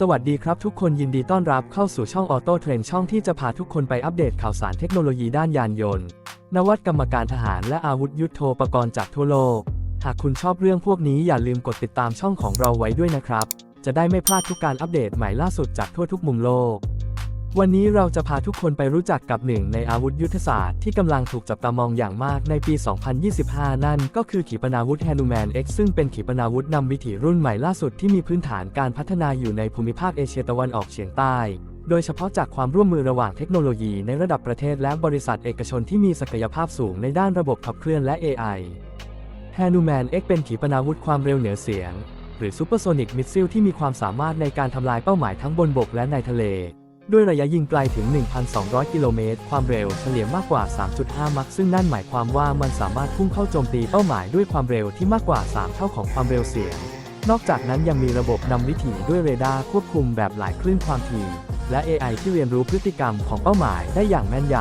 สวัสดีครับทุกคนยินดีต้อนรับเข้าสู่ช่องออโต้เทรนช่องที่จะพาทุกคนไปอัปเดตข่าวสารเทคโนโลยีด้านยานยนต์ นวัตกรรมการทหารและอาวุธยุโทโธปกรณ์จากทั่วโลก หากคุณชอบเรื่องพวกนี้อย่าลืมกดติดตามช่องของเราไว้ด้วยนะครับ จะได้ไม่พลาดทุกการอัปเดตใหม่ล่าสุดจากทั่วทุกมุมโลก วันนี้เราจะพาทุกคนไปรู้จักกับหนึ่งในอาวุธยุทธศาสตร์ที่กำลังถูกจับตามองอย่างมากในปี 2025 นั่นก็คือขีปนาวุธแฮนูแมน X ซึ่งเป็นขีปนาวุธนำวิถีรุ่นใหม่ล่าสุดที่มีพื้นฐานการพัฒนาอยู่ในภูมิภาคเอเชียตะวันออกเฉียงใต้ โดยเฉพาะจากความร่วมมือระหว่างเทคโนโลยีในระดับประเทศและบริษัทเอกชนที่มีศักยภาพสูงในด้านระบบขับเคลื่อนและ AI แฮนูแมน X เป็นขีปนาวุธความเร็วเหนือเสียง หรือซูเปอร์โซนิกมิสซิลที่มีความสามารถในการทำลายเป้าหมายทั้งบนบกและในทะเล ด้วยระยะยิงไกลถึง 1,200 กิโลเมตร ความเร็วเฉลี่ยมากกว่า 3.5 มัค ซึ่งนั่นหมายความว่ามันสามารถพุ่งเข้าโจมตีเป้าหมายด้วยความเร็วที่มากกว่า 3 เท่าของความเร็วเสียง นอกจากนั้นยังมีระบบนำวิถีด้วยเรดาร์ควบคุมแบบหลายคลื่นความถี่และ AI ที่เรียนรู้พฤติกรรมของเป้าหมายได้อย่างแม่นย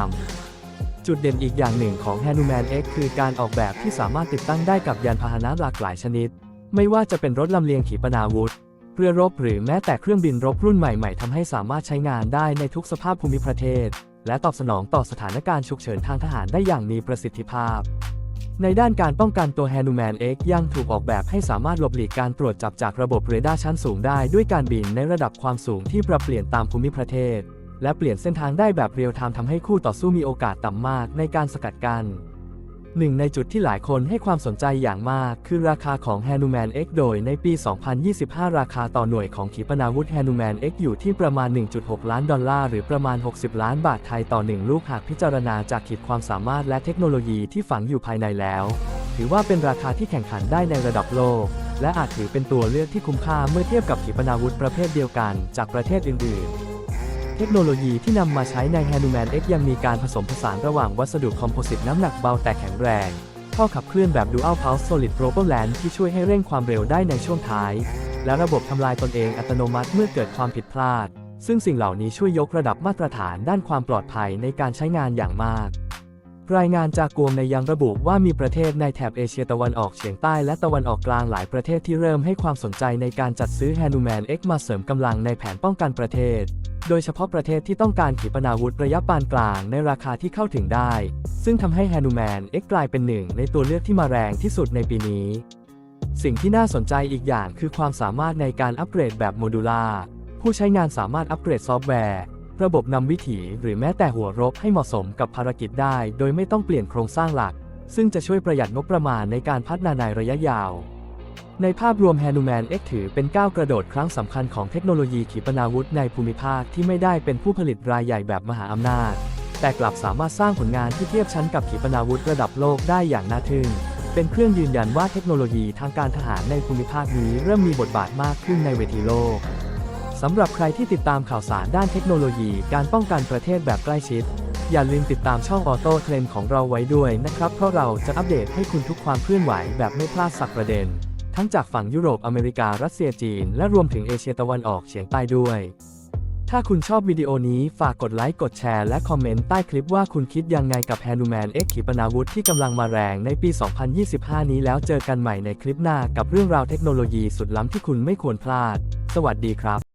ำ จุดเด่นอีกอย่างหนึ่งของ Hanuman X คือการออกแบบที่สามารถติดตั้งได้กับยานพาหนะหลากหลายชนิด ไม่ว่าจะเป็นรถลำเลียงขีปนาวุธ เรือรบหรือแม้แต่เครื่องบินรบรุ่นใหม่ๆทำให้สามารถใช้งานได้ในทุกสภาพภูมิประเทศ และตอบสนองต่อสถานการณ์ฉุกเฉินทางทหารได้อย่างมีประสิทธิภาพ ในด้านการป้องกันตัว Hanuman X ยังถูกออกแบบให้สามารถหลบหลีกการตรวจจับจากระบบเรดาร์ชั้นสูงได้ด้วยการบินในระดับความสูงที่ปรับเปลี่ยนตามภูมิประเทศ และเปลี่ยนเส้นทางได้แบบเรียลไทม์ทำให้คู่ต่อสู้มีโอกาสต่ำมากในการสกัดกั้น หนึ่งในจุดที่หลายคนให้ความสนใจอย่างมาก คือราคาของ Hanuman X โดยในปี 2025 ราคาต่อหน่วยของขีปนาวุธ Hanuman X อยู่ที่ประมาณ 1.6 ล้านดอลลาร์หรือประมาณ 60 ล้านบาทไทยต่อหนึ่งลูกหากพิจารณาจากขีดความสามารถและเทคโนโลยีที่ฝังอยู่ภายในแล้ว ถือว่าเป็นราคาที่แข่งขันได้ในระดับโลก และอาจถือเป็นตัวเลือกที่คุ้มค่าเมื่อเทียบกับขีปนาวุธประเภทเดียวกันจากประเทศอื่นๆ เทคโนโลยีที่นำมาใช้ใน Hanuman X ยังมีการผสมผสานระหว่างวัสดุคอมโพสิตน้ำหนักเบาแต่แข็งแรงท่อขับเคลื่อนแบบ Dual Pulse Solid Propellant ที่ช่วยให้เร่งความเร็วได้ในช่วงท้าย และระบบทำลายตนเองอัตโนมัติเมื่อเกิดความผิดพลาด ซึ่งสิ่งเหล่านี้ช่วยยกระดับมาตรฐานด้านความปลอดภัยในการใช้งานอย่างมาก รายงานจากกวมในยังระบุว่ามีประเทศในแถบเอเชียตะวันออกเฉียงใต้และตะวันออกกลางหลายประเทศที่เริ่มให้ความสนใจในการจัดซื้อ Hanuman X มาเสริมกำลังในแผนป้องกันประเทศ โดยเฉพาะประเทศที่ต้องการขีปนาวุธระยะปานกลางในราคาที่เข้าถึงได้ ซึ่งทำให้ Hanuman X กลายเป็นหนึ่งในตัวเลือกที่มาแรงที่สุดในปีนี้ สิ่งที่น่าสนใจอีกอย่างคือความสามารถในการอัปเกรดแบบโมดูล่าผู้ใช้งานสามารถอัปเกรดซอฟต์แวร์ระบบนำวิถีหรือแม้แต่หัวรบให้เหมาะสมกับภารกิจได้ โดยไม่ต้องเปลี่ยนโครงสร้างหลัก ซึ่งจะช่วยประหยัดงบประมาณในการพัฒนาในระยะยาว ในภาพรวม Hanuman X ถือเป็นก้าวกระโดดครั้งสำคัญของเทคโนโลยีขีปนาวุธในภูมิภาคที่ไม่ได้เป็นผู้ผลิตรายใหญ่แบบมหาอำนาจ แต่กลับสามารถสร้างผลงานที่เทียบชั้นกับขีปนาวุธระดับโลกได้อย่างน่าทึ่ง เป็นเครื่องยืนยันว่าเทคโนโลยีทางการทหารในภูมิภาคนี้เริ่มมีบทบาทมากขึ้นในเวทีโลกสำหรับใครที่ติดตามข่าวสารด้านเทคโนโลยีการป้องกันประเทศแบบใกล้ชิด อย่าลืมติดตามช่องออโต้เทรนของเราไว้ด้วยนะครับ เพราะเราจะอัปเดตให้คุณทุกความเคลื่อนไหวแบบไม่พลาดสักประเด็น ทั้งจากฝั่งยุโรปอเมริการัสเซียจีน และรวมถึงเอเชียตะวันออกเฉียงใต้ด้วย ถ้าคุณชอบวิดีโอนี้ฝากกดไลค์กดแชร์และคอมเมนต์ใต้คลิปว่าคุณคิดยังไงกับแฮนูแมนเอ็กขีปนาวุธที่กำลังมาแรงในปี 2025 นี้แล้วเจอกันใหม่ในคลิปหน้ากับเรื่องราวเทคโนโลยีสุดล้ำที่คุณไม่ควรพลาด สวัสดีครับ